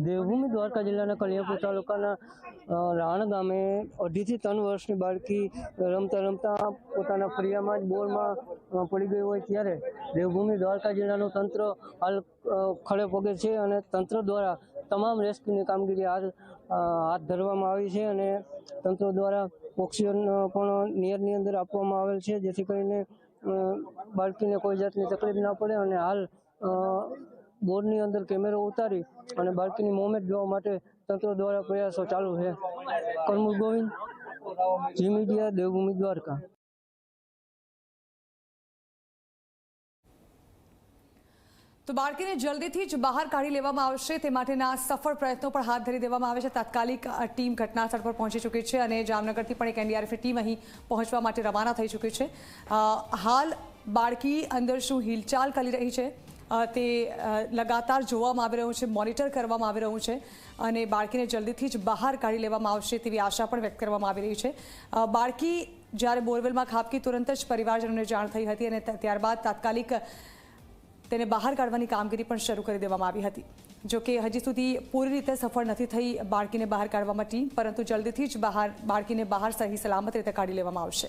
દેવભૂમિ દ્વારકા જિલ્લાના કલિયાપુર તાલુકાના રાણ ગામે અઢીથી ત્રણ વર્ષની બાળકી રમતા રમતા પોતાના ફળિયામાં જ બોરમાં પડી ગઈ હોય ત્યારે દેવભૂમિ દ્વારકા જિલ્લાનું તંત્ર હાલ ખડે પગે છે અને તંત્ર દ્વારા તમામ રેસ્ક્યુની કામગીરી હાથ હાથ ધરવામાં આવી છે અને તંત્ર દ્વારા ઓક્સિજન પણ નિયરની અંદર આપવામાં આવેલ છે જેથી કરીને બાળકીને કોઈ જાતની તકલીફ ના પડે અને હાલ બોર્ડની અંદર કેમેરો ઉતારી અને બાળકીની મોમેન્ટ જોવા માટે તંત્ર દ્વારા પ્રયાસો ચાલુ છે. Karmul Govind, G media, Devbhoomi Dwarka. તો બાળકીને જલ્દીથી જ બહાર કાઢી લેવામાં આવશે તે માટેના સફળ પ્રયત્નો પણ હાથ ધરી દેવામાં આવે છે. તાત્કાલિક ટીમ ઘટનાસ્થળ પર પહોંચી ચૂકી છે અને જામનગરથી પણ એક એનડીઆરએફની ટીમ અહીં પહોંચવા માટે રવાના થઈ ચૂકી છે. હાલ બાળકી અંદર શું હિલચાલ કરી રહી છે? તે લગાતાર જોવામાં આવી રહ્યું છે, મોનિટર કરવામાં આવી રહ્યું છે અને બાળકીને જલ્દીથી જ બહાર કાઢી લેવામાં આવશે તેવી આશા પણ વ્યક્ત કરવામાં આવી રહી છે. બાળકી જ્યારે બોરવેલમાં ખાબકી તુરંત જ પરિવારજનોને જાણ થઈ હતી અને ત્યારબાદ તાત્કાલિક તેને બહાર કાઢવાની કામગીરી પણ શરૂ કરી દેવામાં આવી હતી. જો કે હજી સુધી પૂરી રીતે સફળ નથી થઈ બાળકીને બહાર કાઢવામાં ટીમ, પરંતુ જલ્દીથી જ બહાર, બાળકીને બહાર સહી સલામત રીતે કાઢી લેવામાં આવશે.